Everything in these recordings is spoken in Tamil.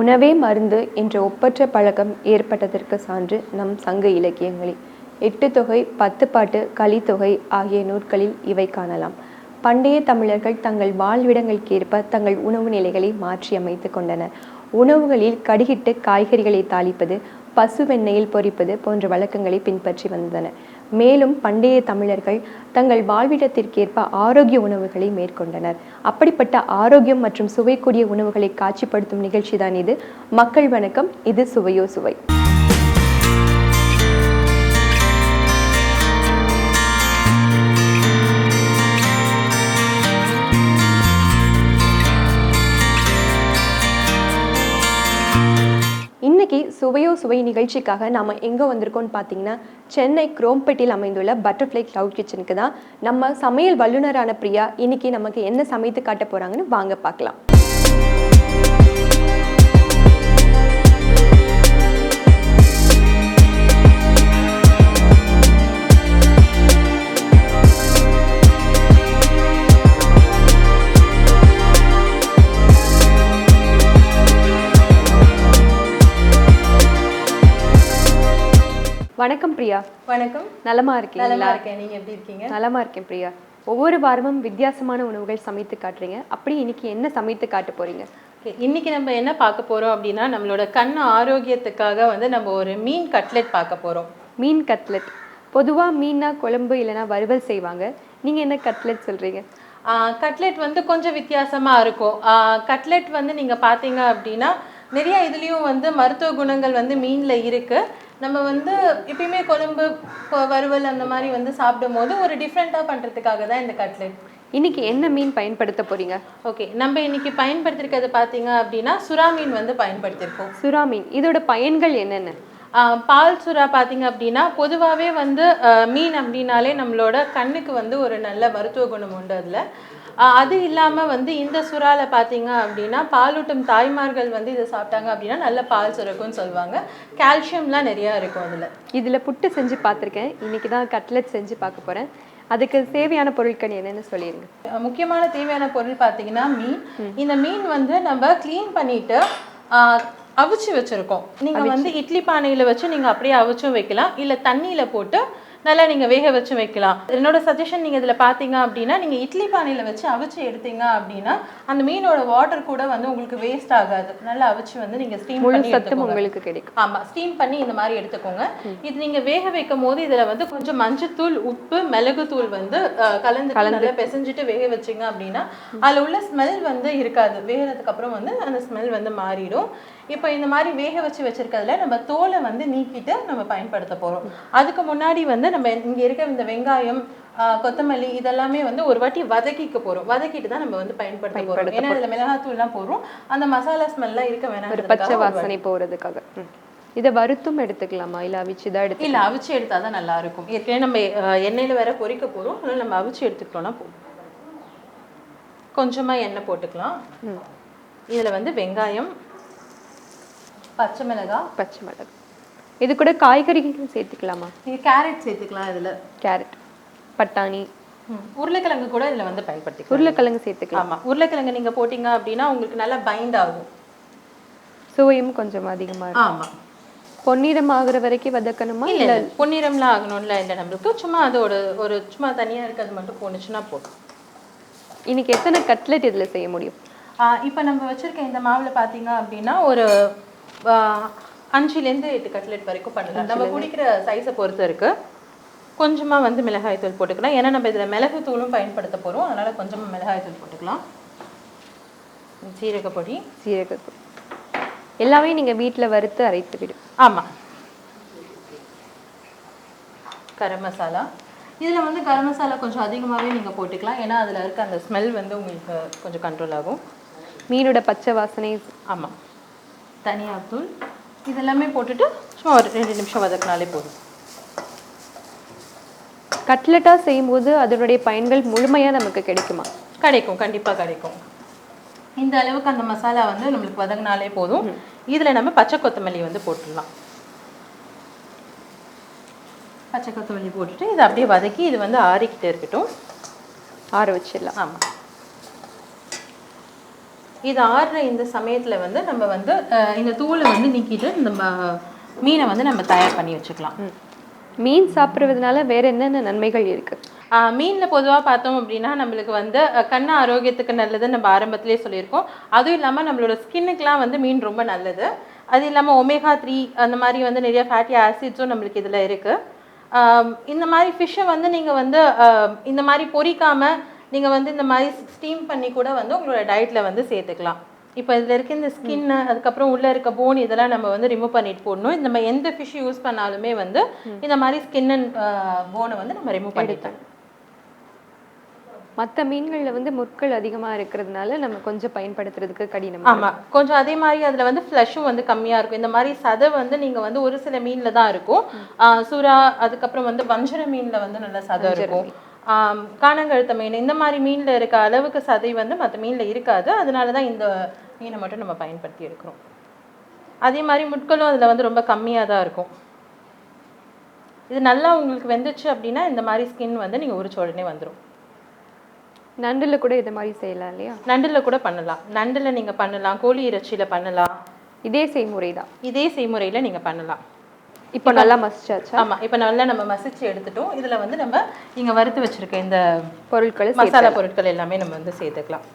உணவே மருந்து என்ற ஒப்பற்ற பழக்கம் ஏற்பட்டதற்கு சான்று நம் சங்க இலக்கியங்களில் எட்டு தொகை பத்து பாட்டு கலித்தொகை ஆகிய நூற்களில் இவை காணலாம். பண்டைய தமிழர்கள் தங்கள் வாழ்விடங்களுக்கேற்ப தங்கள் உணவு நிலைகளை மாற்றி அமைத்துக் கொண்டனர். உணவுகளில் கடிகிட்டு காய்கறிகளை தாளிப்பது பசுவெண்ணெயில் பொறிப்பது போன்ற வழக்கங்களை பின்பற்றி வந்தனர். மேலும் பண்டைய தமிழர்கள் தங்கள் வாழ்விடத்திற்கேற்ப ஆரோக்கிய உணவுகளை மேற்கொண்டனர். அப்படிப்பட்ட ஆரோக்கியம் மற்றும் சுவைக்கூடிய உணவுகளை காட்சிப்படுத்தும் நிகழ்ச்சி தான் இது. மக்கள் வணக்கம். இது சுவையோ சுவை. இன்னைக்கு சுவையோ சுவை நிகழ்ச்சிக்காக நாம எங்க வந்திருக்கோம்னு பார்த்தீங்கன்னா சென்னை குரோம்பேட்டில் அமைந்துள்ள பட்டர்ஃப்ளை க்ளவுட் கிச்சனுக்கு தான் நம்ம சமையல் வல்லுநரான பிரியா இன்னைக்கு நமக்கு என்ன சமைத்து காட்ட போறாங்கன்னு வாங்க பார்க்கலாம் வணக்கம் பிரியா. வணக்கம். நலமா நலமா இருக்கீங்களா இருக்கேன். நீங்க எப்படி இருக்கீங்க? நலமா இருக்கேன் பிரியா. ஒவ்வொரு வாரமும் வித்தியாசமான உணவுகள் சமைத்து காட்டுறீங்க. அப்படி இன்னைக்கு என்ன சமைத்து காட்ட போறீங்க? இன்னைக்கு நம்ம என்ன பார்க்க போறோம் அப்படின்னா நம்மளோட கண் ஆரோக்கியத்துக்காக வந்து நம்ம ஒரு மீன் கட்லெட் பார்க்க போறோம். மீன் கட்லெட். பொதுவா மீனா குழம்பு இல்லைன்னா வறுவல் செய்வாங்க. நீங்க என்ன கட்லெட் சொல்றீங்க? கட்லெட் வந்து கொஞ்சம் வித்தியாசமா இருக்கும். கட்லெட் வந்து நீங்க பார்த்தீங்க அப்படின்னா நிறைய இதுலயும் வந்து மருத்துவ குணங்கள் வந்து மீன்ல இருக்கு. நம்ம வந்து எப்பயுமே குழம்பு வறுவல் அந்த மாதிரி வந்து சாப்பிடும் போது ஒரு டிஃப்ரெண்ட்டாக பண்றதுக்காக தான் இந்த கட்லெட் இன்னைக்கு என்ன மீன் பயன்படுத்த போறீங்க? ஓகே நம்ம இன்னைக்கு பயன்படுத்திருக்கிறது பார்த்தீங்க அப்படின்னா சுறா மீன் வந்து பயன்படுத்தியிருக்கோம் சுறா மீன். இதோட பயன்கள் என்னென்ன? பால் சுறா பார்த்தீங்க அப்படின்னா பொதுவாகவே வந்து மீன் அப்படின்னாலே நம்மளோட கண்ணுக்கு வந்து ஒரு நல்ல மருத்துவ குணம் உண்டு அதில். அது இல்லாமல் வந்து இந்த சுறால பார்த்தீங்க அப்படின்னா பாலூட்டும் தாய்மார்கள் வந்து இதை சாப்பிட்டாங்க அப்படின்னா நல்ல பால் சுரக்கும்னு சொல்லுவாங்க. கால்சியம்லாம் நிறையா இருக்கும் அதில். இதுல புட்டு செஞ்சு பார்த்திருக்கேன் இன்னைக்கு தான் கட்லெட் செஞ்சு பார்க்க போறேன். அதுக்கு தேவையான பொருட்கள் என்னன்னு சொல்லிடுங்க முக்கியமான தேவையான பொருள் பார்த்தீங்கன்னா மீன். இந்த மீன் வந்து நம்ம க்ளீன் பண்ணிட்டு ஆஹ், அவிச்சு வச்சிருக்கோம். நீங்க வந்து இட்லி பானையில வச்சு நீங்க அப்படியே அவிச்சும் வைக்கலாம். இல்ல தண்ணியில போட்டு நல்லா நீங்க வேக வச்சு வைக்கலாம். என்னோட சஜஷன் நீங்க இதுல பாத்தீங்க அப்படின்னா நீங்க இட்லி பானையில வச்சு அவிச்சு எடுத்தீங்க அப்படின்னா அந்த மீனோட வாட்டர் கூட வந்து உங்களுக்கு வேஸ்ட் ஆகாது. நல்லா அவிச்சு வந்து நீங்க ஸ்டீம் பண்ணி சத்தும் எடுத்துக்கோங்க. உங்களுக்கு கிடைக்கும். ஆமா ஸ்டீம் பண்ணி இந்த மாதிரி எடுத்துக்கோங்க. இது நீங்க வேக வைக்கும் போது இதுல வந்து கொஞ்சம் மஞ்சத்தூள் உப்பு மிளகுத்தூள் வந்து கலந்து நல்லா பிசைஞ்சிட்டு வேக வச்சீங்க அப்படின்னா அதுல உள்ள ஸ்மெல் வந்து இருக்காது. வேகிறதுக்கு அப்புறம் வந்து அந்த ஸ்மெல் வந்து மாறிடும். இப்போ இந்த மாதிரி வேக வச்சு வச்சிருக்கிறதுல நம்ம தோலை வந்து நீக்கிட்டு நம்ம பயன்படுத்த போறோம். அதுக்கு முன்னாடி வந்து நம்ம இங்க இருக்க இந்த வெங்காயம் கொத்தமல்லி இதெல்லாமே வந்து ஒரு வாட்டி வதக்கிக்க போறோம். வதக்கிட்டு தான் நம்ம வந்து பயன்படுத்த போறோம். ஏன்னா இதுல மிளகாத்தூள்லாம் போடுறோம். அந்த மசாலா ஸ்மெல்லாம் இருக்க வேணாம் ஒரு பச்சை வாசனை போறதுக்காக. ம். இதை வறுத்தும் எடுத்துக்கலாமா? இல்ல அவிச்சு தான் எடுத்து இல்ல அவிச்சு எடுத்தா தான் நல்லா இருக்கும். ஏற்கனவே நம்ம எண்ணெயில வேற பொரிக்க போறோம். அதனால நம்ம அவிச்சு எடுத்துக்கிட்டோம்னா போதும். கொஞ்சமா எண்ணெய் போட்டுக்கலாம். இதுல வந்து வெங்காயம் பச்சை மிளகாய் பச்சை மிளகு இது கூட காய்கறிகள் சேர்த்துக்கலாமா? கேரட் சேர்த்துக்கலாம் இதுல. கேரட் பட்டாணி. உருளைக்கிழங்கு கூட இதுல வந்து பயன்படுத்திக்கலாம். உருளைக்கிழங்கு சேர்த்துக்கலாம். உருளைக்கிழங்கு நீங்க போட்டீங்க அப்படின்னா உங்களுக்கு நல்லா பைண்ட் ஆகும். சுவையும் கொஞ்சம் அதிகமா இருக்கும். ஆமா. பொன்னிறம் ஆகுற வரைக்கும் வதக்கணுமா? இல்ல பொன்னிறம்லாம் ஆகணும்ல இல்லை நம்மளுக்கு. சும்மா அது ஒரு ஒரு சும்மா தனியா இருக்கிறது மட்டும் போணுச்சுன்னா போதும். இன்னைக்கு எத்தனை கட்லெட் இதுல செய்ய முடியும்? இப்போ நம்ம வச்சிருக்க இந்த மாவுல பாத்தீங்க அப்படின்னா ஒரு அஞ்சுலேருந்து எட்டு கட்லெட் வரைக்கும் பண்ணலாம். நம்ம குடிக்கிற சைஸை பொறுத்து இருக்கு. கொஞ்சமா வந்து மிளகாய் தூள் போட்டுக்கலாம். ஏன்னா நம்ம இதுல மிளகு தூளும் பயன்படுத்த போறோம். அதனால கொஞ்சமா மிளகாய் தூள் போட்டுக்கலாம். சீரக பொடி. சீரகத்தூள் எல்லாமே நீங்க வீட்ல வறுத்து அரைத்து விடும் ஆமா. கரம் மசாலா. இதுல வந்து கரம் மசாலா கொஞ்சம் அதிகமாவே நீங்க போட்டுக்கலாம். ஏன்னா அதுல இருக்க அந்த ஸ்மெல் வந்து உங்களுக்கு கொஞ்சம் கண்ட்ரோல் ஆகும். மீனோட பச்சை வாசனை. ஆமா. தனியாத்தூள். இதெல்லாமே போட்டுட்டு சும்மா ஒரு ரெண்டு நிமிஷம் வதக்கினாலே போதும். கட்லெட்டா செய்யும்போது அதனுடைய பயன்கள் முழுமையா நமக்கு கிடைக்குமா? கிடைக்கும் கண்டிப்பா கிடைக்கும். இந்த அளவுக்கு அந்த மசாலா வந்து நம்மளுக்கு வதங்கினாலே போதும். இதுல நம்ம பச்சை கொத்தமல்லி வந்து போட்டுடலாம். பச்சை கொத்தமல்லி போட்டுட்டு இதை அப்படியே வதக்கி இது வந்து ஆறிக்கிட்டே இருக்கட்டும். ஆற வச்சிடலாம். ஆமா. இது ஆறுற இந்த சமயத்துல வந்து நம்ம வந்து இந்த தூளை வந்து நீக்கிட்டு இந்த ம- மீனை வந்து நம்ம தயார் பண்ணி வச்சுக்கலாம். மீன் சாப்பிடுறதுனால வேற என்னென்ன நன்மைகள் இருக்கு? ஆஹ் மீன்ல பொதுவா பார்த்தோம் அப்படின்னா நம்மளுக்கு வந்து கண்ணு ஆரோக்கியத்துக்கு நல்லதுன்னு நம்ம ஆரம்பத்திலே சொல்லியிருக்கோம். அதுவும் இல்லாம நம்மளோட ஸ்கின்னுக்குலாம் வந்து மீன் ரொம்ப நல்லது. அது இல்லாம ஒமேகா த்ரீ அந்த மாதிரி வந்து நிறைய ஃபேட்டி ஆசிட்ஸும் நம்மளுக்கு இதுல இருக்கு. ஆம், இந்த மாதிரி ஃபிஷ்ஷை வந்து நீங்க வந்து இந்த மாதிரி பொரிக்காம நீங்க வந்து இந்த மாதிரி ஸ்டீம் பண்ணி கூட வந்து உங்களோட டயட்ல வந்து சேர்த்துக்கலாம். இப்போ இதில் இருக்க இந்த ஸ்கின்னு அதுக்கப்புறம் உள்ளே இருக்க போன் இதெல்லாம் நம்ம வந்து ரிமூவ் பண்ணிட்டு போடணும். இந்த நம்ம எந்த ஃபிஷ் யூஸ் பண்ணாலுமே வந்து இந்த மாதிரி ஸ்கின் அண்ட் போனை வந்து நம்ம ரிமூவ் பண்ணிட்டோம் மற்ற மீன்கள்ல வந்து முட்கள் அதிகமா இருக்கிறதுனால நம்ம கொஞ்சம் பயன்படுத்துறதுக்கு கடினம். ஆமா. கொஞ்சம் அதே மாதிரி அதுல வந்து ஃப்ளஷும் வந்து கம்மியா இருக்கும். இந்த மாதிரி சதை வந்து நீங்க வந்து ஒரு சில மீன்ல தான் இருக்கும். சுறா அதுக்கப்புறம் வந்து வஞ்சர மீன்ல வந்து நல்ல சதை இருக்கும். காணங்கழுத்த மீன் இந்த மாதிரி மீன்ல இருக்க அளவுக்கு சதை வந்து மற்ற மீன்ல இருக்காது. அதனால தான் இந்த மீனை மட்டும் நம்ம பயன்படுத்தி எடுக்கிறோம். அதே மாதிரி முட்களும் அதுல வந்து ரொம்ப கம்மியா தான் இருக்கும். இது நல்லா உங்களுக்கு வெந்துச்சு அப்படின்னா இந்த மாதிரி ஸ்கின் வந்து நீங்க உரிச்ச உடனே வந்துரும். நண்டுல கூட இது மாதிரி செய்யலாம் இல்லையா? நண்டுல கூட பண்ணலாம். நண்டுல நீங்க பண்ணலாம் கோழி இறைச்சியில பண்ணலாம். இதே செய்முறை தான் இதே செய்முறையில நீங்க பண்ணலாம். இப்போ நல்லா மசிச்சாச்சா? ஆமா இப்போ நல்லா நம்ம மசிச்சு எடுத்துட்டோம். இதுல வந்து நம்ம இங்க வறுத்து வச்சிருக்க இந்த பொருட்களை மசாலா பொருட்கள் எல்லாமே நம்ம வந்து சேர்த்துக்கலாம்.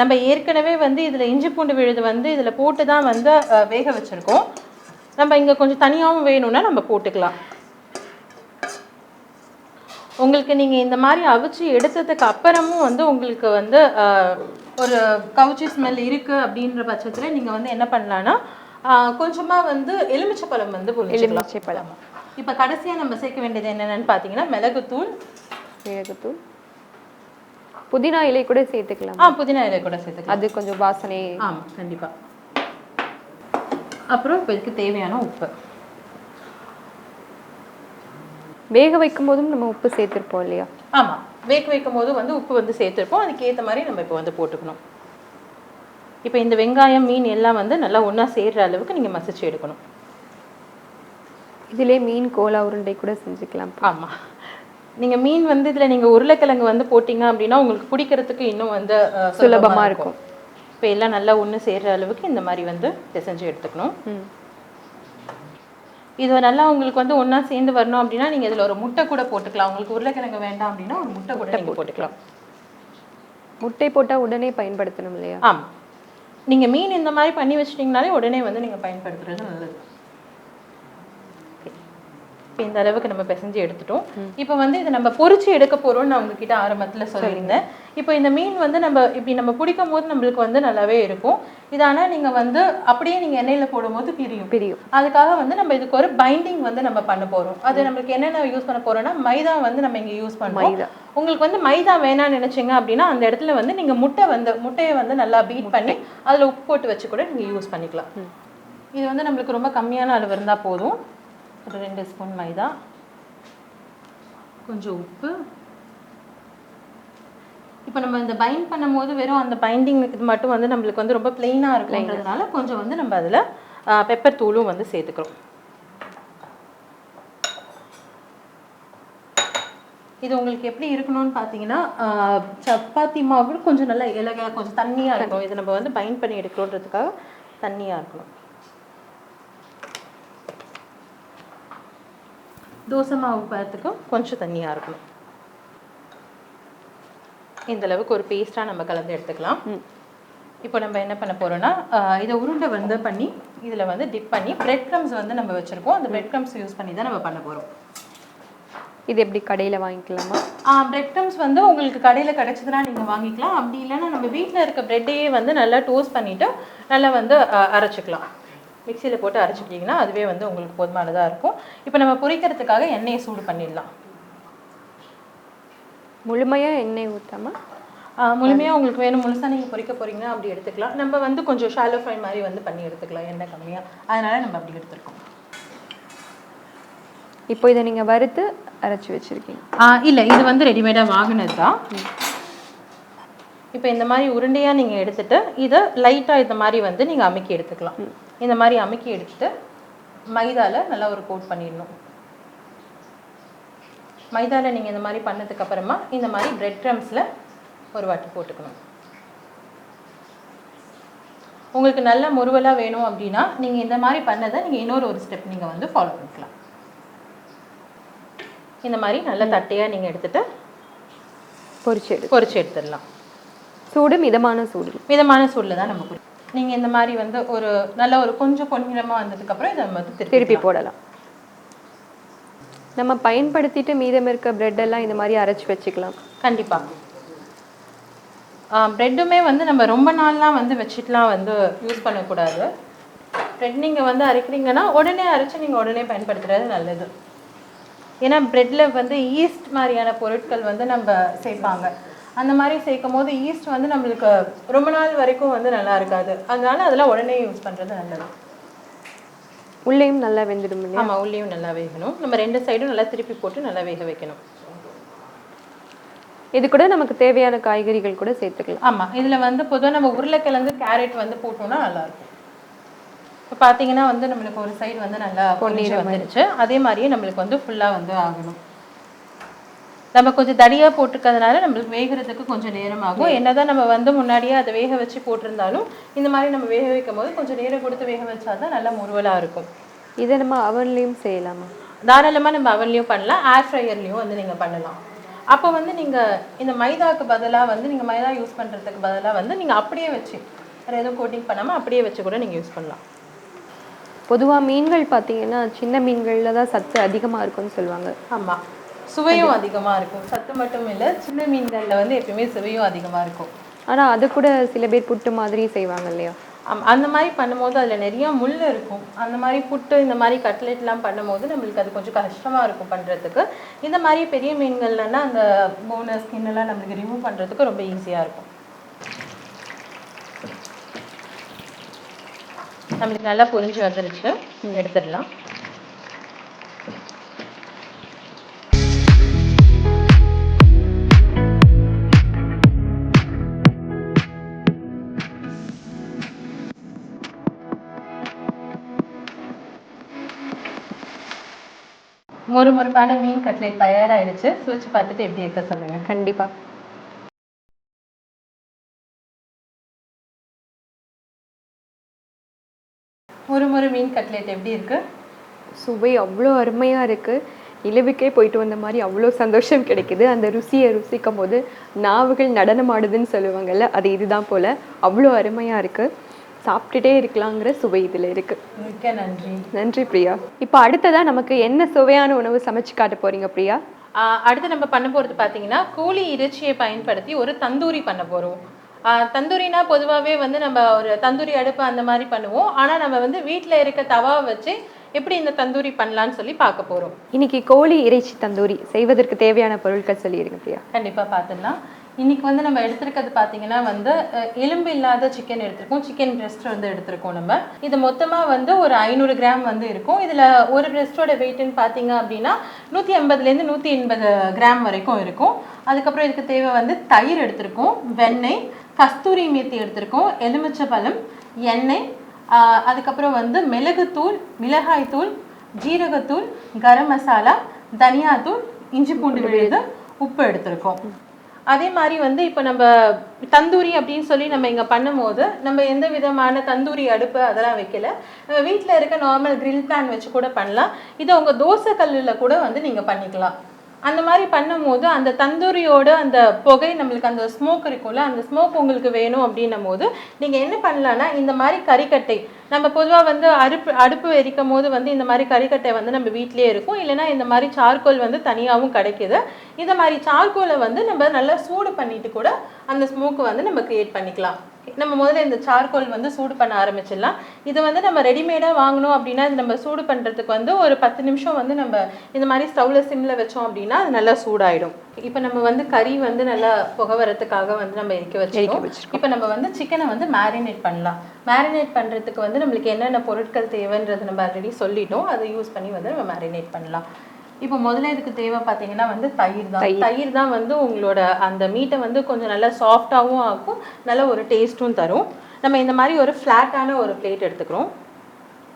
நம்ம ஏற்கனவே வந்து இதுல இஞ்சி பூண்டு விழுது வந்து இதுல போட்டு தான் வந்து வேக வச்சிருக்கோம். நம்ம இங்க கொஞ்சம் தனியாவும் வேணும்னா நம்ம போட்டுக்கலாம். உங்களுக்கு நீங்க இந்த மாதிரி அவிச்சு எடுத்ததுக்கு அப்புறமும் வந்து உங்களுக்கு வந்து ஒரு கவுச்சி ஸ்மெல் இருக்கு அப்படின்ற பட்சத்துல நீங்க வந்து என்ன பண்ணலாம்னா கொஞ்சமா வந்து எலுமிச்சைப்பழம் வந்து புளிச்சுக்கலாம் எலுமிச்சை பழம் இப்போ கடைசியா நம்ம சேர்க்க வேண்டியது என்னென்னு பார்த்தீங்கன்னா மிளகுத்தூள். மிளகுத்தூள். புதினா இலை கூட சேர்த்துக்கலாம்? ஆ புதினா இலை கூட சேர்த்துக்கலாம். அது கொஞ்சம் வாசனை ஆமா கண்டிப்பா. அப்புறம் இப்போ இதுக்கு தேவையான உப்பு. வேக வைக்கும் போதும் நம்ம உப்பு சேர்த்திருப்போம் இல்லையா? ஆமா வேக வைக்கும் போது வந்து உப்பு வந்து சேர்த்துருப்போம். அதுக்கு ஏத்த மாதிரி நம்ம இப்போ வந்து போட்டுக்கணும். இப்போ இந்த வெங்காயம் மீன் எல்லாம் வந்து நல்லா ஒண்ணா சேர்ற அளவுக்கு நீங்க மசிச்சு எடுக்கணும். இதிலே மீன் கோலா உருண்டை கூட செஞ்சுக்கலாம். ஆமா. நீங்க மீன் வந்து இதுல நீங்க உருளைக்கிழங்கு வந்து போட்டீங்க அப்படின்னா உங்களுக்கு பிடிக்கிறதுக்கு இன்னும் வந்து அஹ், சுலபமா இருக்கும். இப்போ எல்லாம் நல்லா ஒண்ணு சேர்ற அளவுக்கு இந்த மாதிரி வந்து பிசைஞ்சு எடுத்துக்கணும். இது நல்லா உங்களுக்கு வந்து ஒண்ணா சேர்ந்து வரணும் அப்படின்னா நீங்க இதுல ஒரு முட்டை கூட போட்டுக்கலாம். உங்களுக்கு உருளைக்கிழங்கு வேண்டாம் அப்படின்னா ஒரு முட்டை கூட போட்டுக்கலாம். முட்டை போட்டா உடனே பயன்படுத்தணும் இல்லையா? ஆமா. நீங்கள் மீன் இந்த மாதிரி பண்ணி வச்சிட்டிங்கனாலே உடனே வந்து நீங்கள் பயன்படுத்துகிறது நல்லது. இப்போ இந்த அளவுக்கு நம்ம பிசைஞ்சு எடுத்துட்டோம். இப்போ வந்து இதை நம்ம பொரிச்சு எடுக்க போறோம்னு நான் உங்ககிட்ட ஆரம்பத்துல சொல்லியிருந்தேன். இப்போ இந்த மீன் வந்து நம்ம இப்படி நம்ம பிடிக்கும் போது நம்மளுக்கு வந்து நல்லாவே இருக்கும். இது நீங்க வந்து அப்படியே நீங்க எண்ணெயில போடும்போது பிரியும். பிரியும். அதுக்காக வந்து நம்ம இதுக்கு ஒரு பைண்டிங் வந்து நம்ம பண்ண போறோம். அது நம்மளுக்கு என்னென்ன யூஸ் பண்ண போறோம்னா மைதா வந்து நம்ம இங்க யூஸ் பண்றோம். மைதா. உங்களுக்கு வந்து மைதா வேணாம்னு நினைச்சீங்க அப்படின்னா அந்த இடத்துல வந்து நீங்க முட்டை வந்து முட்டையை வந்து நல்லா பீட் பண்ணி அதுல உப்பு போட்டு வச்சு கூட நீங்க யூஸ் பண்ணிக்கலாம். இது வந்து நம்மளுக்கு ரொம்ப கம்மியான அளவு இருந்தா போதும். ஒரு ரெண்டு ஸ்பூன் மைதா. கொஞ்சம் உப்பு. இப்போ நம்ம இந்த பைண்ட் பண்ணும்போது வெறும் அந்த பைண்டிங் இது மட்டும் வந்து நம்மளுக்கு வந்து ரொம்ப பிளெயினாக இருக்குன்றதுனால கொஞ்சம் வந்து நம்ம அதில் பெப்பர் தூளும் வந்து சேர்த்துக்கிறோம். இது உங்களுக்கு எப்படி இருக்கணும்னு பார்த்தீங்கன்னா சப்பாத்தி மாவு கொஞ்சம் நல்லா இலக கொஞ்சம் தண்ணியாக இருக்கும் இது நம்ம வந்து பைண்ட் பண்ணி எடுக்கிறோன்றதுக்காக தண்ணியாக இருக்கணும். தோசை மாவு பதத்துக்கும் கொஞ்சம் தண்ணியாக இருக்கணும். இந்த அளவுக்கு ஒரு பேஸ்ட்டாக நம்ம கலந்து எடுத்துக்கலாம். இப்போ நம்ம என்ன பண்ண போறோம்னா ஆஹ் இதை உருண்டை வந்து பண்ணி இதில் வந்து டிப் பண்ணி பிரெட் க்ரம்ஸ் வந்து நம்ம வச்சுருக்கோம். அந்த பிரெட் க்ரம்ஸ் யூஸ் பண்ணி தான் நம்ம பண்ண போகிறோம் இது எப்படி கடையில வாங்கிக்கலாமா? பிரெட் க்ரம்ஸ் வந்து உங்களுக்கு கடையில் கிடைச்சதுன்னா நீங்கள் வாங்கிக்கலாம். அப்படி இல்லைன்னா நம்ம வீட்டில் இருக்க பிரெட்டையே வந்து நல்லா டோஸ்ட் பண்ணிவிட்டு நல்லா வந்து அரைச்சிக்கலாம். மிக்சியில் போட்டு அரைச்சிக்கிட்டிங்கன்னா அதுவே வந்து உங்களுக்கு போதுமானதாக இருக்கும். இப்போ நம்ம பொரிக்கிறதுக்காக எண்ணெயை சூடு பண்ணிடலாம். முழுமையா எண்ணெய் ஊத்தாம? முழுமையாக உங்களுக்கு வேணும் முழுசாக நீங்கள் பொரிக்க போறீங்க அப்படி எடுத்துக்கலாம். நம்ம வந்து கொஞ்சம் ஷாலோ ஃப்ரை மாதிரி வந்து பண்ணி எடுத்துக்கலாம் எண்ணெய் கம்மியாக அதனால நம்ம அப்படி எடுத்துருக்கோம். இப்போ இதை நீங்க வறுத்து அரைச்சு வச்சிருக்கீங்க. இல்லை இது வந்து ரெடிமேடாக வாங்கினது தான் இப்போ இந்த மாதிரி உருண்டையாக நீங்கள் எடுத்துட்டு இதை லைட்டாக இந்த மாதிரி வந்து நீங்கள் அமுக்கி எடுத்துக்கலாம். இந்த மாதிரி அமுக்கி எடுத்துட்டு மைதால நல்லா ஒரு கோட் பண்ணிடணும். மைதால நீங்கள் இந்த மாதிரி பண்ணதுக்கு அப்புறமா இந்த மாதிரி பிரெட் க்ரம்ஸில் ஒரு வாட்டி போட்டுக்கணும். உங்களுக்கு நல்ல முறுவலாக வேணும் அப்படின்னா நீங்கள் இந்த மாதிரி பண்ணதை நீங்கள் இன்னொரு ஒரு ஸ்டெப் நீங்கள் வந்து ஃபாலோ பண்ணிக்கலாம். இந்த மாதிரி நல்ல தட்டையாக நீங்கள் எடுத்துட்டு பொரிச்சு எடு பொரிச்சு எடுத்துடலாம். சூடு மிதமான சூடு. மிதமான சூடில் தான் நம்ம நீங்கள் இந்த மாதிரி வந்து ஒரு நல்ல ஒரு கொஞ்சம் பொன்னிறமாக வந்ததுக்கப்புறம் இதை நம்ம வந்து திருப்பி திருப்பி போடலாம். நம்ம பயன்படுத்திட்டு மீதம் இருக்க பிரெட் எல்லாம் இந்த மாதிரி அரைச்சு வச்சுக்கலாம். கண்டிப்பாக ப்ரெட்டுமே வந்து நம்ம ரொம்ப நாள்லாம் வந்து வச்சுட்டுலாம் வந்து யூஸ் பண்ணக்கூடாது. ப்ரெட் நீங்கள் வந்து அரைக்கிறீங்கன்னா உடனே அரைச்சு நீங்கள் உடனே பயன்படுத்துறது நல்லது. ஏன்னா ப்ரெட்டில் வந்து ஈஸ்ட் மாதிரியான பொருட்கள் வந்து நம்ம சேர்ப்பாங்க. அந்த மாதிரி சேர்க்கும் போது ஈஸ்ட் வந்து நம்மளுக்கு ரொம்ப நாள் வரைக்கும் வந்து நல்லா இருக்காது. அதனால அதெல்லாம் உடனே யூஸ் பண்ணுறது நல்லது. உள்ளேயும் நல்லா வெந்துடும் ஆமாம் உள்ளேயும் நல்லா வேகணும். நம்ம ரெண்டு சைடும் நல்லா திருப்பி போட்டு நல்லா வேக வைக்கணும். இது கூட நமக்கு தேவையான காய்கறிகள் கூட சேர்த்துக்கலாம். ஆமாம் இதில் வந்து பொதுவாக நம்ம உருளைக்கிழங்கு கேரட் வந்து போட்டோம்னா நல்லா இருக்கும். இப்போ பார்த்தீங்கன்னா வந்து நம்மளுக்கு ஒரு சைடு வந்து நல்லா பொன்னிற வந்துருச்சு. அதே மாதிரியே நம்மளுக்கு வந்து ஃபுல்லாக வந்து ஆகணும். நம்ம கொஞ்சம் தடியாக போட்டுக்கிறதுனால நம்மளுக்கு வேகிறதுக்கு கொஞ்சம் நேரம் ஆகும் என்னதான் நம்ம வந்து முன்னாடியே அதை வேக வச்சு போட்டிருந்தாலும் இந்த மாதிரி நம்ம வேக வைக்கும் போது கொஞ்சம் நேரம் கொடுத்து வேக வச்சாதான் நல்லா முறுவலாக இருக்கும். இதை நம்ம அவன்லேயும் செய்யலாமா? தாராளமாக நம்ம அவன்லையும் பண்ணலாம் ஏர் ஃப்ரையர்லையும் வந்து நீங்கள் பண்ணலாம். அப்போ வந்து நீங்கள் இந்த மைதாக்கு பதிலாக வந்து நீங்கள் மைதா யூஸ் பண்ணுறதுக்கு பதிலாக வந்து நீங்கள் அப்படியே வச்சு வேறு எதுவும் கோட்டிங் பண்ணாமல் அப்படியே வச்சு கூட நீங்கள் யூஸ் பண்ணலாம். பொதுவாக மீன்கள் பார்த்தீங்கன்னா சின்ன மீன்களில் தான் சத்து அதிகமாக இருக்கும்னு சொல்லுவாங்க. ஆமாம் சுவையும் அதிகமாக இருக்கும். சத்து மட்டும் இல்லை சின்ன மீன்களில் வந்து எப்பயுமே சுவையும் அதிகமாக இருக்கும். ஆனால் அது கூட சில பேர் புட்டு மாதிரி செய்வாங்க இல்லையா? அந்த மாதிரி பண்ணும்போது அதில் நிறைய முள் இருக்கும். அந்த மாதிரி புட்டு இந்த மாதிரி கட்லெட்லாம் பண்ணும்போது நம்மளுக்கு அது கொஞ்சம் கஷ்டமாக இருக்கும் பண்ணுறதுக்கு இந்த மாதிரி பெரிய மீன்கள்லன்னா அந்த போனஸ் ஸ்கின் எல்லாம் நம்மளுக்கு ரிமூவ் பண்ணுறதுக்கு ரொம்ப ஈஸியாக இருக்கும். நம்மளுக்கு நல்லா பொரிஞ்சு வந்துருச்சு. எடுத்துடலாம். ஒரு முறைப்பான மீன் கட்லெட் தயாராகிடுச்சு சுவைச்சு பார்த்துட்டு எப்படி இருக்க சொல்லுங்கள் கண்டிப்பாக ஒரு முறை மீன் கட்லெட் எப்படி இருக்கு? சுவை அவ்வளோ அருமையாக இருக்குது இலவுக்கே போயிட்டு வந்த மாதிரி அவ்வளோ சந்தோஷம் கிடைக்குது. அந்த ருசியை ருசிக்கும் போது நாவுகள் நடனமாடுதுன்னு சொல்லுவாங்கல்ல அது இதுதான் போல். அவ்வளோ அருமையாக இருக்குது சாப்பிட்டுட்டே இருக்கலாங்கிற சுவை இதில் இருக்குது மிக்க நன்றி. நன்றி பிரியா. இப்போ அடுத்ததாக நமக்கு என்ன சுவையான உணவு சமைச்சு காட்ட போறீங்க பிரியா? அடுத்து நம்ம பண்ண போகிறது பார்த்தீங்கன்னா கோழி இறைச்சியை பயன்படுத்தி ஒரு தந்தூரி பண்ண போகிறோம் தந்தூரினா பொதுவாகவே வந்து நம்ம ஒரு தந்தூரி அடுப்பு அந்த மாதிரி பண்ணுவோம். ஆனால் நம்ம வந்து வீட்டில் இருக்க தவாவை வச்சு எப்படி இந்த தந்தூரி பண்ணலான்னு சொல்லி பார்க்க போகிறோம் இன்னைக்கு கோழி இறைச்சி தந்தூரி செய்வதற்கு தேவையான பொருட்கள் சொல்லிடுங்க பிரியா. கண்டிப்பாக பார்த்துடலாம் இன்னைக்கு வந்து நம்ம எடுத்திருக்கிறது பார்த்தீங்கன்னா வந்து எலும்பு இல்லாத சிக்கன் எடுத்திருக்கோம். சிக்கன் பிரெஸ்ட் வந்து எடுத்திருக்கோம் நம்ம. இது மொத்தமாக வந்து ஒரு ஐநூறு கிராம் வந்து இருக்கும். இதில் ஒரு பிரெஸ்டோட வெயிட்னு பார்த்தீங்க அப்படின்னா நூற்றி ஐம்பதுலேருந்து நூற்றி எண்பது கிராம் வரைக்கும் இருக்கும். அதுக்கப்புறம் இதுக்கு தேவை வந்து தயிர் எடுத்திருக்கோம் வெண்ணெய் கஸ்தூரி மேத்தி எடுத்திருக்கோம் எலுமிச்சை பழம் எண்ணெய் அதுக்கப்புறம் வந்து மிளகுத்தூள் மிளகாய்த்தூள் ஜீரகத்தூள் கரம் மசாலா தனியாத்தூள் இஞ்சி பூண்டு விழுது உப்பு எடுத்திருக்கோம். அதே மாதிரி வந்து இப்போ நம்ம தந்தூரி அப்படின்னு சொல்லி நம்ம இங்கே பண்ணும்போது நம்ம எந்த விதமான தந்தூரி அடுப்பு அதெல்லாம் வைக்கல. வீட்டில் இருக்க நார்மல் கிரில் பேன் வச்சு கூட பண்ணலாம். இதை உங்கள் தோசை கல்லில் கூட வந்து நீங்கள் பண்ணிக்கலாம். அந்த மாதிரி பண்ணும்போது அந்த தந்தூரியோட அந்த புகை நம்மளுக்கு அந்த ஸ்மோக் இருக்கும்ல அந்த ஸ்மோக் உங்களுக்கு வேணும் அப்படின்னும் போது நீங்கள் என்ன பண்ணலான்னா இந்த மாதிரி கறிக்கட்டை நம்ம பொதுவாக வந்து அடுப்பு அடுப்பு எரிக்கும் போது வந்து இந்த மாதிரி கறிக்கட்டை வந்து நம்ம வீட்டிலேயே இருக்கும். இல்லைன்னா இந்த மாதிரி சார்கோல் வந்து தனியாகவும் கிடைக்குது. இந்த மாதிரி சார்கோலை வந்து நம்ம நல்லா சூடு பண்ணிட்டு கூட அந்த ஸ்மோக்கை வந்து நம்ம கிரியேட் பண்ணிக்கலாம். நம்ம முதல்ல இந்த சார்கோல் வந்து சூடு பண்ண ஆரம்பிச்சிடலாம். இது வந்து நம்ம ரெடிமேடாக வாங்கணும் அப்படின்னா இது நம்ம சூடு பண்ணுறதுக்கு வந்து ஒரு பத்து நிமிஷம் வந்து நம்ம இந்த மாதிரி ஸ்டவ்ல சிம்மில் வச்சோம் அப்படின்னா அது நல்லா சூடாயிடும். இப்போ நம்ம வந்து கறி வந்து நல்லா புகை வரத்துக்காக வந்து நம்ம எரிக்க வச்சிருக்கோம். இப்போ நம்ம வந்து சிக்கனை வந்து மேரினேட் பண்ணலாம். மேரினேட் பண்ணுறதுக்கு வந்து நம்மளுக்கு என்னென்ன பொருட்கள் தேவைன்றது நம்ம ஆல்ரெடி சொல்லிட்டோம். அதை யூஸ் பண்ணி வந்து நம்ம மேரினேட் பண்ணலாம். இப்போ முதல்ல இதுக்கு தேவை பார்த்தீங்கன்னா வந்து தயிர் தான். தயிர். தான் வந்து உங்களோட அந்த மீட்டை வந்து கொஞ்சம் நல்லா சாஃப்டாகவும் ஆக்கும் நல்ல ஒரு டேஸ்ட்டும் தரும். நம்ம இந்த மாதிரி ஒரு ஃப்ளாட்டான ஒரு பிளேட் எடுத்துக்கிறோம்.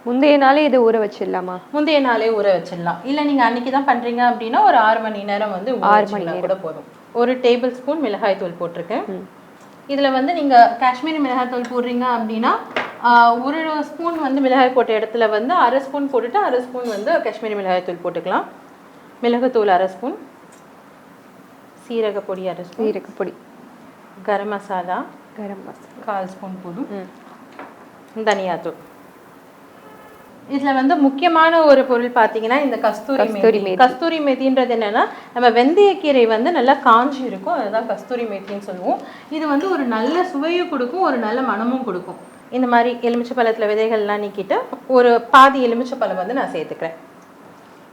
முந்தைய நாளே இதை ஊற வச்சிடலாமா? முந்தைய நாளே ஊற வச்சிடலாம். இல்லை நீங்கள் அன்னைக்கு தான் பண்ணுறீங்க அப்படின்னா ஒரு ஆறு மணி நேரம் வந்து ஊற வச்சிங்கன்னா கூட போதும். ஒரு டேபிள் ஸ்பூன் மிளகாய் தூள் போட்டிருக்கேன் இதில் வந்து நீங்கள் காஷ்மீரி மிளகாய் தூள் போடுறீங்க அப்படின்னா ஒரு ஸ்பூன் வந்து மிளகாய் போட்ட இடத்துல வந்து அரை ஸ்பூன் போட்டுட்டு அரை ஸ்பூன் வந்து காஷ்மீரி மிளகாய் தூள் போட்டுக்கலாம். மிளகுத்தூள் அரை ஸ்பூன். சீரக பொடி அரை ஸ்பூன். சீரகப்பொடி கரம் மசாலா. கரம் மசாலா. கால் ஸ்பூன் போதும். ம். தனியாத்தூள். இதுல வந்து முக்கியமான ஒரு பொருள் பார்த்தீங்கன்னா இந்த கஸ்தூரி கஸ்தூரி மேத்தி. கஸ்தூரி மேத்தின்றது என்னன்னா நம்ம வெந்தயக்கீரை வந்து நல்லா காஞ்சி இருக்கும் அதுதான் கஸ்தூரி மேத்தின்னு சொல்லுவோம். இது வந்து ஒரு நல்ல சுவையும் கொடுக்கும் ஒரு நல்ல மணமும் கொடுக்கும். இந்த மாதிரி எலுமிச்சை பழத்துல விதைகள்லாம் நீக்கிட்டு ஒரு பாதி எலுமிச்சை பழம் வந்து நான் சேர்த்துக்கிறேன்.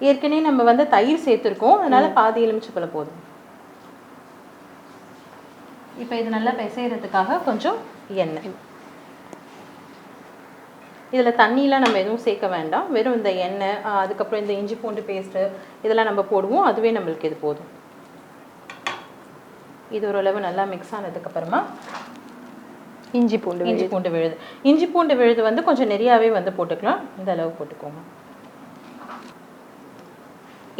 ஏற்கனவே நம்ம வந்து தயிர் சேர்த்துருக்கோம் அதனால பாதி எலுமிச்சை பழம் போதும். இப்போ இது நல்லா பிசைறதுக்காக கொஞ்சம் எண்ணெய். இதில் தண்ணியெலாம் நம்ம எதுவும் சேர்க்க வேண்டாம். வெறும் இந்த எண்ணெய் அதுக்கப்புறம் இந்த இஞ்சி பூண்டு பேஸ்ட்டு இதெல்லாம் நம்ம போடுவோம். அதுவே நம்மளுக்கு இது போதும். இது ஓரளவு நல்லா மிக்ஸ் ஆனதுக்கப்புறமா இஞ்சி பூண்டு இஞ்சி பூண்டு விழுது. இஞ்சி பூண்டு விழுது வந்து கொஞ்சம் நிறையாவே வந்து போட்டுக்கலாம். இந்த அளவு போட்டுக்கோங்க.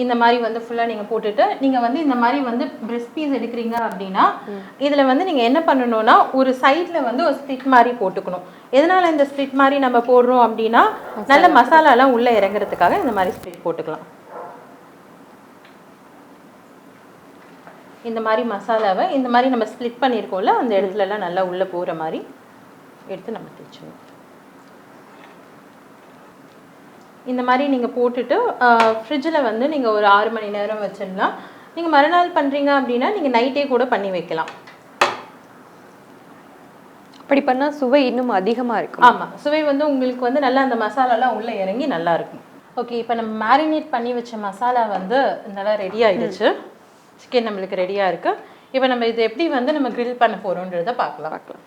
இந்த மாதிரி வந்து ஃபுல்லாக நீங்கள் போட்டுட்டு நீங்கள் வந்து இந்த மாதிரி வந்து பிரெஸ்ட் பீஸ் எடுக்கிறீங்க அப்படின்னா இதில் வந்து நீங்கள் என்ன பண்ணணும்னா ஒரு சைடில் வந்து ஒரு ஸ்ப்ளிட் மாதிரி போட்டுக்கணும். எதனால் இந்த ஸ்ப்ளிட் மாதிரி நம்ம போடுறோம் அப்படின்னா நல்ல மசாலாலாம் உள்ளே இறங்குறதுக்காக இந்த மாதிரி ஸ்ப்ளிட் போட்டுக்கலாம். இந்த மாதிரி மசாலாவை இந்த மாதிரி நம்ம ஸ்ப்ளிட் பண்ணியிருக்கோம்ல அந்த இடத்துலலாம் நல்லா உள்ளே போகிற மாதிரி எடுத்து நம்ம தேய்ச்சிடணும். இந்த மாதிரி நீங்கள் போட்டுட்டு ஃப்ரிட்ஜில் வந்து நீங்கள் ஒரு ஆறு மணி நேரம் வச்சிடலாம். நீங்கள் மறுநாள் பண்ணுறீங்க அப்படின்னா நீங்கள் நைட்டே கூட பண்ணி வைக்கலாம். அப்படி பண்ணா சுவை இன்னும் அதிகமா இருக்கும். ஆமாம் சுவை வந்து உங்களுக்கு வந்து நல்லா அந்த மசாலாலாம் உள்ளே இறங்கி நல்லா இருக்கும். ஓகே இப்போ நம்ம மேரினேட் பண்ணி வச்ச மசாலா வந்து நல்லா ரெடி ஆயிடுச்சு. சிக்கன் நம்மளுக்கு ரெடியாக இருக்கு. இப்போ நம்ம இது எப்படி வந்து நம்ம grill பண்ண போகிறோன்றத பார்க்கலாம். பார்க்கலாம்.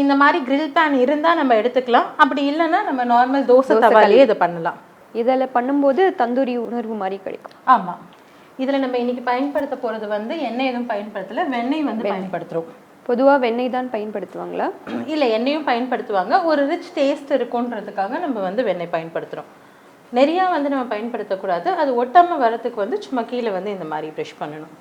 இந்த மாதிரி grill pan இருந்தால் நம்ம எடுத்துக்கலாம். அப்படி இல்லைன்னா நம்ம நார்மல் தோசை தவாலேயே இதை பண்ணலாம். இதில் பண்ணும்போது தந்தூரி உணர்வு மாதிரி கிடைக்கும். ஆமாம் இதில் நம்ம இன்னைக்கு பயன்படுத்த போகிறது வந்து எண்ணெய் எதுவும் பயன்படுத்தல வெண்ணெய் வந்து பயன்படுத்துகிறோம் பொதுவா வெண்ணெய் தான் பயன்படுத்துவாங்களா? இல்லை எண்ணெயும் பயன்படுத்துவாங்க. ஒரு ரிச் டேஸ்ட் இருக்குன்றதுக்காக நம்ம வந்து வெண்ணெய் பயன்படுத்துகிறோம் நிறையா வந்து நம்ம பயன்படுத்தக்கூடாது. அது ஒட்டாமல் வரதுக்கு வந்து சும்மா கீழே வந்து இந்த மாதிரி ப்ரெஷ் பண்ணணும்.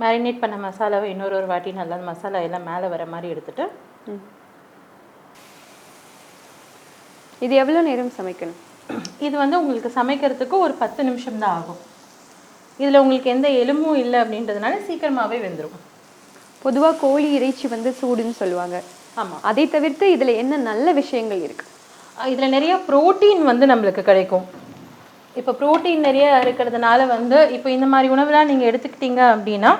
மேரினேட் பண்ண மசாலாவை இன்னொரு ஒரு வாட்டி நல்லா மசாலா எல்லாம் மேலே வர மாதிரி எடுத்துட்டு. இது எவ்வளவு நேரம் சமைக்கணும்? இது வந்து உங்களுக்கு சமைக்கிறதுக்கு ஒரு பத்து நிமிஷம் தான் ஆகும். இதில் உங்களுக்கு எந்த எலும்பும் இல்லை அப்படின்றதுனால சீக்கிரமாகவே வெந்துடும் பொதுவா கோழி இறைச்சி வந்து சூடுன்னு சொல்லுவாங்க. ஆமாம் அதை தவிர்த்து இதுல என்ன நல்ல விஷயங்கள் இருக்கு? இதில் நிறைய புரோட்டீன் வந்து நம்மளுக்கு கிடைக்கும். இப்போ புரோட்டீன் நிறைய இருக்கிறதுனால வந்து இப்போ இந்த மாதிரி உணவுலாம் நீங்கள் எடுத்துக்கிட்டீங்க அப்படின்னா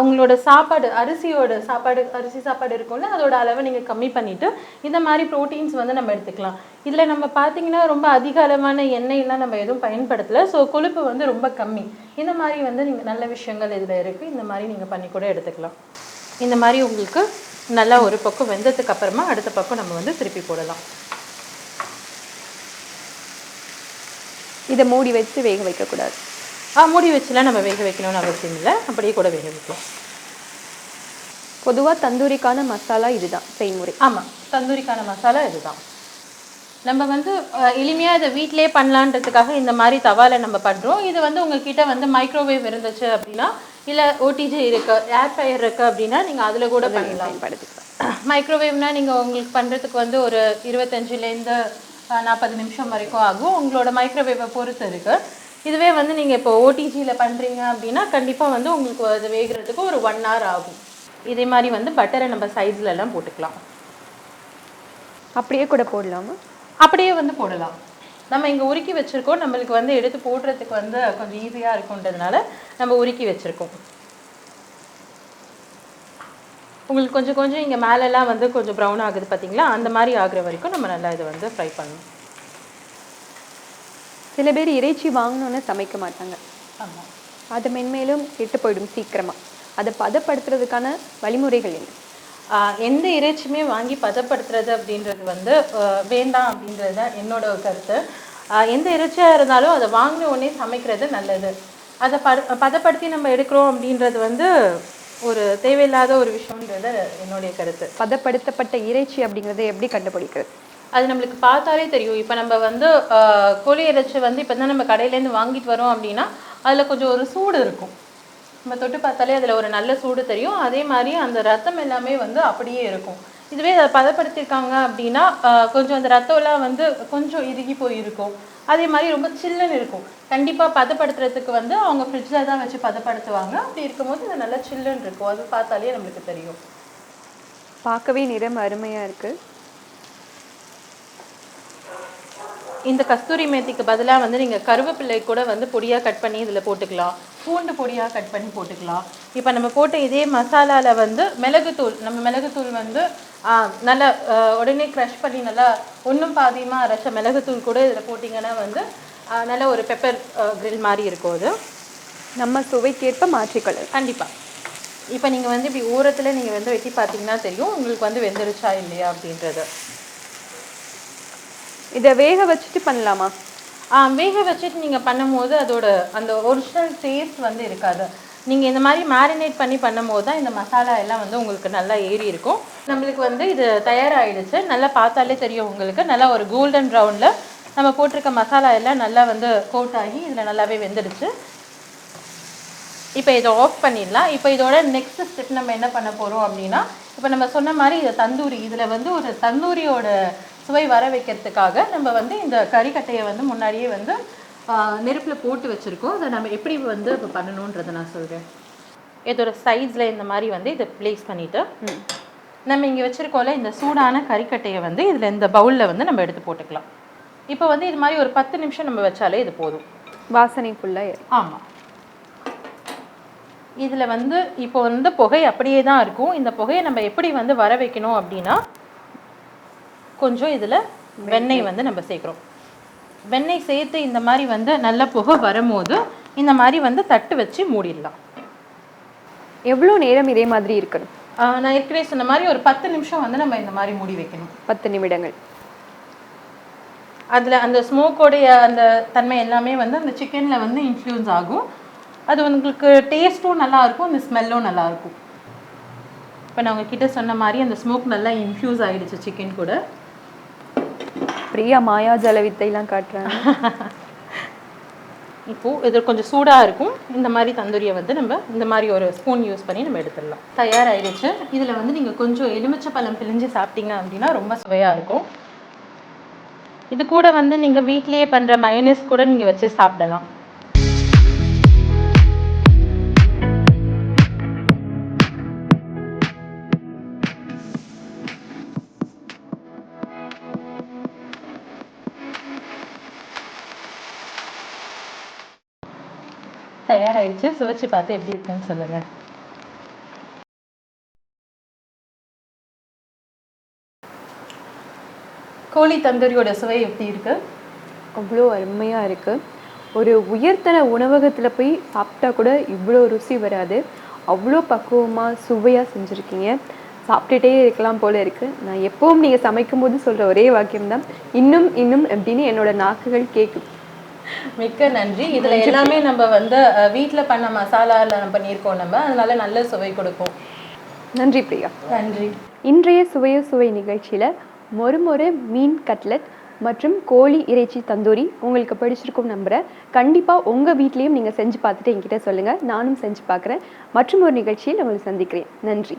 உங்களோட சாப்பாடு அரிசியோட சாப்பாடு அரிசி சாப்பாடு இருக்கும்ல அதோட அளவை நீங்கள் கம்மி பண்ணிவிட்டு இந்த மாதிரி ப்ரோட்டீன்ஸ் வந்து நம்ம எடுத்துக்கலாம். இதில் நம்ம பார்த்தீங்கன்னா ரொம்ப அதிக அளவான எண்ணெயெல்லாம் நம்ம எதுவும் பயன்படுத்தலை ஸோ கொழுப்பு வந்து ரொம்ப கம்மி. இந்த மாதிரி வந்து நீங்கள் நல்ல விஷயங்கள் இதில் இருக்குது இந்த மாதிரி நீங்கள் பண்ணி கூட எடுத்துக்கலாம். இந்த மாதிரி உங்களுக்கு நல்லா ஒரு பக்கம் வெந்ததுக்கு அப்புறமா அடுத்த பக்கம் நம்ம வந்து திருப்பி போடலாம். இதை மூடி வச்சு வேக வைக்கக்கூடாது. ஆ மூடி வச்சுலாம் நம்ம வேக வைக்கணும்னு அவசியம் இல்லை. அப்படியே கூட வேக வைக்கலாம். பொதுவா தந்தூரிக்கான மசாலா இதுதான் செய்முறை. ஆமாம் தந்தூரிக்கான மசாலா இதுதான். நம்ம வந்து அஹ், எளிமையா இதை வீட்டிலே பண்ணலான்றதுக்காக இந்த மாதிரி தவால நம்ம பண்றோம். இது வந்து உங்ககிட்ட வந்து மைக்ரோவேவ் இருந்துச்சு அப்படின்னா இல்ல ஓடிஜி இருக்கு ஏர் ஃப்ரையர் இருக்கு அப்படின்னா நீங்க அதுல கூட பண்ணலாம். பயன்படுத்திக்கலாம். மைக்ரோவேவ்னா நீங்க உங்களுக்கு பண்றதுக்கு வந்து ஒரு இருபத்தஞ்சுலேருந்து நாற்பது நிமிஷம் வரைக்கும் ஆகும். உங்களோட மைக்ரோவேவை பொறுத்து இருக்கு. இதுவே வந்து நீங்க இப்போ ஓடிஜியில் பண்றீங்க அப்படின்னா கண்டிப்பா வந்து உங்களுக்கு அது வேகிறதுக்கு ஒரு ஒன் hour ஆகும். இதே மாதிரி வந்து பட்டரை நம்ம சைட்ஸ்ல எல்லாம் போட்டுக்கலாம். அப்படியே கூட போடலாமா? அப்படியே வந்து போடலாம். நம்ம இங்கே உருக்கி வச்சிருக்கோம். நம்மளுக்கு வந்து எடுத்து போடுறதுக்கு வந்து கொஞ்சம் ஈஸியாக இருக்குன்றதுனால நம்ம உருக்கி வச்சிருக்கோம். உங்களுக்கு கொஞ்சம் கொஞ்சம் இங்கே மேலெல்லாம் வந்து கொஞ்சம் ப்ரௌன் ஆகுது பார்த்தீங்களா அந்த மாதிரி ஆகுற வரைக்கும் நம்ம நல்லா இதை வந்து ஃப்ரை பண்ணணும். சில பேர் இறைச்சி வாங்கணும்னு சமைக்க மாட்டாங்க. ஆமாம் அது மென்மேலும் கெட்டு போயிடும் சீக்கிரமா. அதை பதப்படுத்துறதுக்கான வழிமுறைகள் என்ன? எந்த இறைச்சியுமே வாங்கி பதப்படுத்துறது அப்படின்றது வந்து வேண்டாம் அப்படின்றது தான் என்னோட கருத்து. எந்த இறைச்சியாக இருந்தாலும் அதை வாங்கின உடனே சமைக்கிறது நல்லது. அதை பத பதப்படுத்தி நம்ம எடுக்கிறோம் அப்படின்றது வந்து ஒரு தேவையில்லாத ஒரு விஷயம்ன்றது என்னுடைய கருத்து. பதப்படுத்தப்பட்ட இறைச்சி அப்படிங்கறதை எப்படி கண்டுபிடிக்கிறது? அது நம்மளுக்கு பார்த்தாலே தெரியும். இப்போ நம்ம வந்து கோழி இறைச்சி வந்து இப்போ தான் நம்ம கடையிலேருந்து வாங்கிட்டு வரோம் அப்படின்னா அதில் கொஞ்சம் ஒரு சூடு இருக்கும். நம்ம தொட்டு பார்த்தாலே அதில் ஒரு நல்ல சூடு தெரியும். அதே மாதிரி அந்த ரத்தம் எல்லாமே வந்து அப்படியே இருக்கும். இதுவே அதை பதப்படுத்தியிருக்காங்க அப்படின்னா கொஞ்சம் அந்த ரத்தம்லாம் வந்து கொஞ்சம் இறுகி போயிருக்கும். அதே மாதிரி ரொம்ப சில்லுன்னு இருக்கும். கண்டிப்பாக பதப்படுத்துறதுக்கு வந்து அவங்க ஃப்ரிட்ஜில் தான் வச்சு பதப்படுத்துவாங்க. அப்படி இருக்கும்போது இது நல்லா சில்லுன்னு இருக்கும். அது பார்த்தாலே நம்மளுக்கு தெரியும். பார்க்கவே நிறம் அருமையாக இருக்குது இந்த கஸ்தூரி மேத்திக்கு பதிலாக வந்து நீங்கள் கருவேப்பிலை கூட வந்து பொடியாக கட் பண்ணி இதில் போட்டுக்கலாம். பூண்டு பொடியாக கட் பண்ணி போட்டுக்கலாம். இப்போ நம்ம போட்ட இதே மசாலாவில் வந்து மிளகுத்தூள் நம்ம மிளகுத்தூள் வந்து நல்லா ஆ, உடனே க்ரஷ் பண்ணி நல்லா ஒன்றும் பாதியமாக அரைச்ச மிளகுத்தூள் கூட இதில் போட்டிங்கன்னா வந்து நல்ல ஒரு பெப்பர் grill மாதிரி இருக்கும் அது. நம்ம சுவைக்கேற்ப மாற்றிக்கொள்ளலாம் கண்டிப்பாக இப்போ நீங்கள் வந்து இப்படி ஓரத்தில் நீங்கள் வந்து வெட்டி பார்த்தீங்கன்னா தெரியும் உங்களுக்கு வந்து வெந்துருச்சா இல்லையா அப்படின்றது. இதை வேக வச்சுட்டு பண்ணலாமா? ஆ, வேக வச்சுட்டு நீங்கள் பண்ணும்போது அதோட அந்த ஒரிஜினல் டேஸ்ட் வந்து இருக்காது. நீங்கள் இந்த மாதிரி மேரினேட் பண்ணி பண்ணும்போது தான் இந்த மசாலா எல்லாம் வந்து உங்களுக்கு நல்லா ஏறி இருக்கும். நம்மளுக்கு வந்து இது தயாராகிடுச்சு நல்லா பார்த்தாலே தெரியும் உங்களுக்கு. நல்லா ஒரு கோல்டன் ப்ரௌனில் நம்ம போட்டிருக்க மசாலா எல்லாம் நல்லா வந்து கோட் ஆகி இதில் நல்லாவே வெந்துடுச்சு. இப்போ இதை ஆஃப் பண்ணிடலாம். இப்போ இதோட நெக்ஸ்ட் ஸ்டெப் நம்ம என்ன பண்ண போகிறோம் அப்படின்னா இப்போ நம்ம சொன்ன மாதிரி இது தந்தூரி. இதில் வந்து ஒரு தந்தூரியோட சுவை வர வைக்கிறதுக்காக நம்ம வந்து இந்த கறிக்கட்டையை வந்து முன்னாடியே வந்து நெருப்பில் போட்டு வச்சுருக்கோம். அதை நம்ம எப்படி வந்து இப்போ பண்ணணுன்றதை நான் சொல்கிறேன் இதோட சைட்ஸில் இந்த மாதிரி வந்து இதை ப்ளேஸ் பண்ணிவிட்டு நம்ம இங்கே வச்சுருக்கோம்ல இந்த சூடான கறிக்கட்டையை வந்து இதில் இந்த பவுலில் வந்து நம்ம எடுத்து போட்டுக்கலாம். இப்போ வந்து இது மாதிரி ஒரு பத்து நிமிஷம் நம்ம வச்சாலே இது போதும். வாசனை ஃபுல்லாக ஆமாம் இதில் வந்து இப்போ வந்து புகை அப்படியே தான் இருக்கும். இந்த புகையை நம்ம எப்படி வந்து வர வைக்கணும் அப்படின்னா கொஞ்சம் இதில் வெண்ணெய் வந்து நம்ம சேர்க்குறோம். வெண்ணெய் சேர்த்து இந்த மாதிரி வந்து நல்ல புகை வரும்போது இந்த மாதிரி வந்து தட்டு வச்சு மூடிடலாம். எவ்வளோ நேரம் இதே மாதிரி இருக்கணும்? நான் ஏற்கனவே சொன்ன மாதிரி ஒரு பத்து நிமிஷம் வந்து நம்ம இந்த மாதிரி மூடி வைக்கணும். பத்து நிமிடங்கள். அதில் அந்த ஸ்மோக்கோடைய அந்த தன்மை எல்லாமே வந்து அந்த சிக்கனில் வந்து இன்ஃப்ளூயன்ஸ் ஆகும். அது உங்களுக்கு டேஸ்ட்டும் நல்லா இருக்கும் அந்த ஸ்மெல்லும் நல்லா இருக்கும். இப்போ நான் உங்ககிட்ட சொன்ன மாதிரி அந்த ஸ்மோக் நல்லா இன்ஃப்யூஸ் ஆயிடுச்சு சிக்கன் கூட. பிரியா மாயாஜால வித்தையெல்லாம் காட்டுறாங்க. இப்போது இது கொஞ்சம் சூடாக இருக்கும். இந்த மாதிரி தந்தூரியை வந்து நம்ம இந்த மாதிரி ஒரு ஸ்பூன் யூஸ் பண்ணி நம்ம எடுத்துடலாம். தயாராகிடுச்சு இதில் வந்து நீங்கள் கொஞ்சம் எலுமிச்சை பழம் பிழிஞ்சு சாப்பிட்டீங்க அப்படின்னா ரொம்ப சுவையாக இருக்கும். இது கூட வந்து நீங்கள் வீட்லேயே பண்ணுற மயோனஸ் கூட நீங்கள் வச்சு சாப்பிடலாம். தயாராகிடுச்சு சுவைச்சு பார்த்து எப்படி இருக்குன்னு சொல்லுங்கள் கோழி தந்தூரியோட சுவை எப்படி இருக்கு? அவ்வளோ அருமையாக இருக்குது ஒரு உயர்தர உணவகத்தில் போய் சாப்பிட்டா கூட இவ்வளோ ருசி வராது. அவ்வளோ பக்குவமாக சுவையாக செஞ்சுருக்கீங்க. சாப்பிட்டுட்டே இருக்கலாம் போல இருக்குது நான் எப்பவும் நீங்கள் சமைக்கும் போது சொல்கிற ஒரே வாக்கியம் தான் இன்னும் இன்னும் அப்படின்னு என்னோட நாக்குகள் கேட்குது மிக்க நன்றி. இதுல எல்லாமே நம்ம வந்து வீட்ல பண்ண மசாலால நம்ம பண்ணியிருக்கோம் நம்ம. அதனால நல்ல சுவை கொடுக்கும். நன்றி பிரியா. நன்றி. இன்றைய சுவையோ சுவை நிகழ்ச்சியில் மொறுமொறு மீன் கட்லட் மற்றும் கோழி இறைச்சி தந்தூரி உங்களுக்கு பிடிச்சிருக்கும் நம்புகிறேன் கண்டிப்பாக உங்கள் வீட்லேயும் நீங்கள் செஞ்சு பார்த்துட்டு என்கிட்ட சொல்லுங்கள் நானும் செஞ்சு பார்க்குறேன். மற்றும் ஒரு நிகழ்ச்சியில் உங்களை சந்திக்கிறேன். நன்றி.